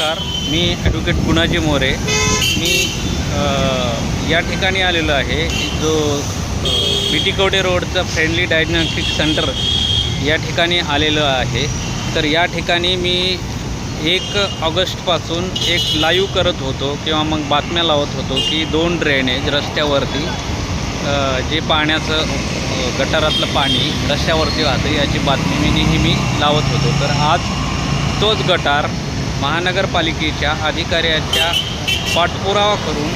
नमस्कार. मी ॲडव्होकेट गुणाजी मोरे. मी या ठिकाणी आलेलो आहे. जो बी टी कवडे रोडचं फ्रेंडली डायग्नॉस्टिक सेंटर या ठिकाणी आलेलं आहे. तर या ठिकाणी मी एक ऑगस्टपासून एक लाईव्ह करत होतो किंवा मग बातम्या लावत होतो की दोन ड्रेनेज रस्त्यावरती जे पाण्याचं गटारातलं पाणी रस्त्यावरती वाहतं याची बातमी मी नेहमी लावत होतो. तर आज तोच गटार महानगरपालिकेच्या अधिकाऱ्याच्या पाठपुरावा करून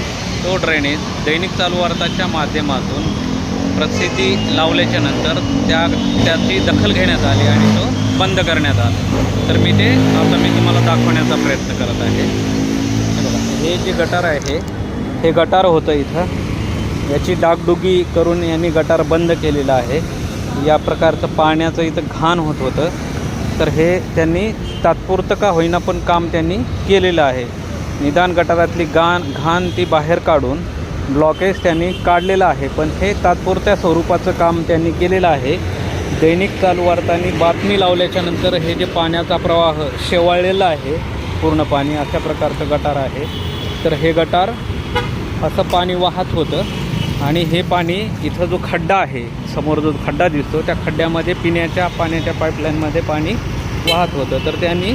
तो ड्रेनेज दैनिक चालू वार्ताच्या माध्यमातून प्रसिद्धी लावल्याच्या नंतर त्या त्याची दखल घेण्यात आली आणि तो बंद करण्यात आला. तर मी ते आता मी तुम्हाला दाखवण्याचा प्रयत्न करत आहे. हे जे गटार आहे हे गटार होतं इथं. याची डागडुगी करून यांनी गटार बंद केलेलं आहे. या प्रकारचं पाण्याचं इथं घाण होत होतं. तर हे त्यांनी तात्पुरतं का होईना पण काम त्यांनी केलेलं आहे. निदान गटारातली गाण घाण ती बाहेर काढून ब्लॉकेज त्यांनी काढलेलं आहे. पण हे तात्पुरत्या स्वरूपाचं काम त्यांनी केलेलं आहे. दैनिक चालू वार्तांनी बातमी लावल्याच्या नंतर हे जे पाण्याचा प्रवाह शेवाळलेला आहे पूर्ण पाणी अशा प्रकारचं गटार आहे. तर हे गटार असं पाणी वाहत होतं. आणि हे पाणी इथं जो खड्डा आहे समोर जो खड्डा दिसतो त्या खड्ड्यामध्ये पिण्याच्या पाण्याच्या पाईपलाईनमध्ये पाणी वाहत होतं. तर त्यांनी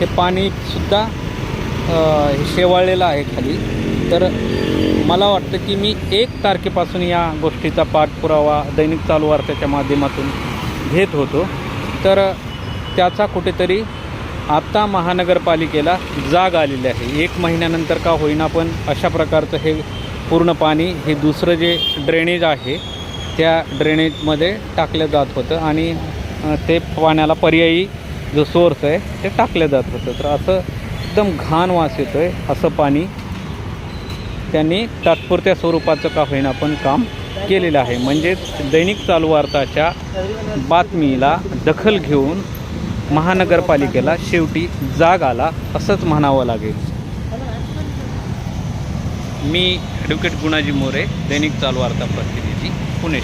हे पाणीसुद्धा हे शेवाळलेलं आहे खाली. तर मला वाटतं की मी एक तारखेपासून या गोष्टीचा पाठपुरावा दैनिक चालू वार्ताच्या माध्यमातून घेत होतो. तर त्याचा कुठेतरी आत्ता महानगरपालिकेला जाग आलेली आहे. एक महिन्यानंतर का होईना पण अशा प्रकारचं हे पूर्ण पाणी हे दुसरं जे ड्रेनेज आहे त्या ड्रेनेजमध्ये टाकलं जात होतं आणि ते पाण्याला पर्यायी जो सोर्स आहे ते टाकलं जात होतं. तर असं एकदम घाण वास येतो आहे असं पाणी त्यांनी तात्पुरत्या स्वरूपाचं का होईना पण काम केलेलं आहे. म्हणजेच दैनिक चालू वार्ताच्या बातमीला दखल घेऊन महानगरपालिकेला शेवटी जाग आला असंच म्हणावं लागेल. मी ॲडव्होकेट गुणाजी मोरे दैनिक चालू वार्ता प्रतिनिधी पुणे.